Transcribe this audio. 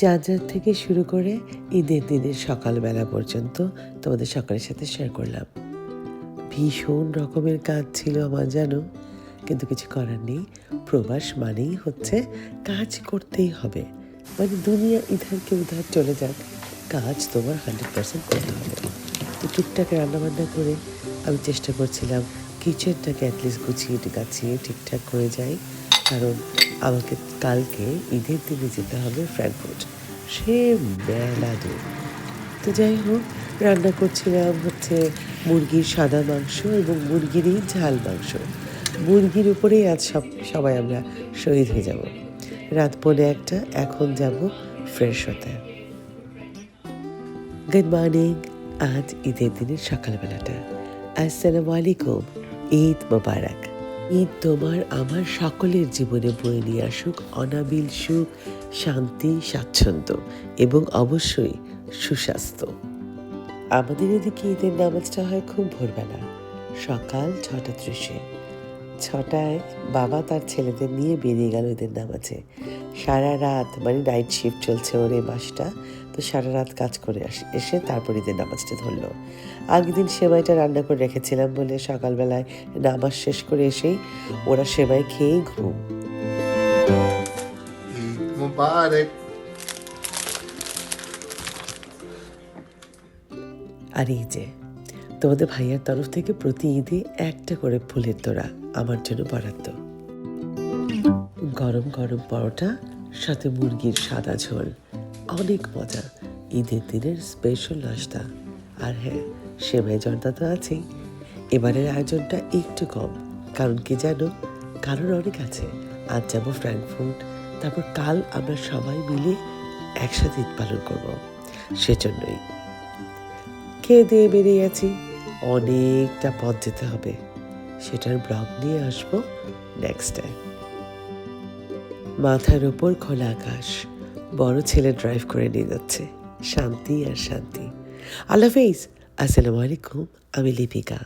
Charger থেকে শুরু করে ঈদের দিনের সকালবেলা পর্যন্ত তোমাদের সকলের সাথে শেয়ার করলাম। ভীষণ রকমের কাজ ছিল আমার, জানো? কিন্তু কিছু করার নেই। প্রবাস মানেই হচ্ছে কাজ করতেই হবে। মানে দুনিয়া ইধার ইধারকে উধার চলে যাক, কাজ তোমার হান্ড্রেড পার্সেন্ট করতে হবে। তো টুকটাক রান্নাবান্না করে আমি চেষ্টা করছিলাম কিচেনটাকে অ্যাটলিস্ট গুছিয়ে গাছিয়ে ঠিকঠাক করে যাই। কারণ আমাকে কালকে ঈদের দিনে যেতে হবে ফ্র্যাঙ্কফুর্ট। সে মেলা দূর তো যাই হোক, রান্না করছিলাম হচ্ছে মুরগির সাদা মাংস এবং মুরগিরই ঝাল মাংস। মুরগির উপরেই আজ সব, সবাই আমরা শহীদ হয়ে যাব। রাত পৌনে একটা, এখন যাব ফ্রেশ হতে। গুড মর্নিং আজ ঈদের দিনের সকালবেলাটা। আসসালামু আলাইকুম, ঈদ মোবারক। ঈদ তোমার আমার সকলের জীবনে বয়ে নিয়ে আসুক অনাবিল সুখ, শান্তি, স্বাচ্ছন্দ্য এবং অবশ্যই সুস্বাস্থ্য। আমাদের এদিকে ঈদের নামাজটা হয় খুব ভোরবেলা, সকাল ছটা ত্রিশে। ছটায় বাবা তার ছেলেদের নিয়ে বেরিয়ে গেল ঈদের নামাজে। সারা রাত মানে নাইট শিফট চলছে ওর এই মাসটা তো সারা রাত কাজ করে আসে এসে তারপর ঈদের নামাজটা ধরলো। আগের দিন সেমাইটা রান্না করে রেখেছিলাম বলে সকালবেলায় নামাজ শেষ করে এসেই ওরা সেমাই খেয়েই ঘুম। মুবারক। আর এই যে তোমাদের ভাইয়ার তরফ থেকে প্রতি ঈদে একটা করে ফুলের তোড়া আমার জন্য বরাদ্দ। গরম গরম পরোটা, সাথে মুরগির সাদা ঝোল। অনেক মজা। ঈদের দিনের স্পেশাল নাস্তা। আর হ্যাঁ সেমাই জর্দা তো আছেই। এবারের আয়োজনটা একটু কম, কারণ কি জানো? কারণ অনেক আছে। আজ যাব ফ্র্যাঙ্কফুর্ট। তারপর কাল আমরা সবাই মিলে একসাথে ঈদ পালন করব। সেজন্যই। খেয়ে দিয়ে বেরিয়ে আছি। অনেকটা পথ যেতে হবে। সেটার ব্লগ নিয়ে আসব নেক্সট টাইম মাথার ওপর খোলা আকাশ। বড় ছেলে ড্রাইভ করে নিয়ে যাচ্ছে। শান্তি আর শান্তি। আল্লাহ হাফেজ। আসসালামু আলাইকুম, আমি লিপিকা।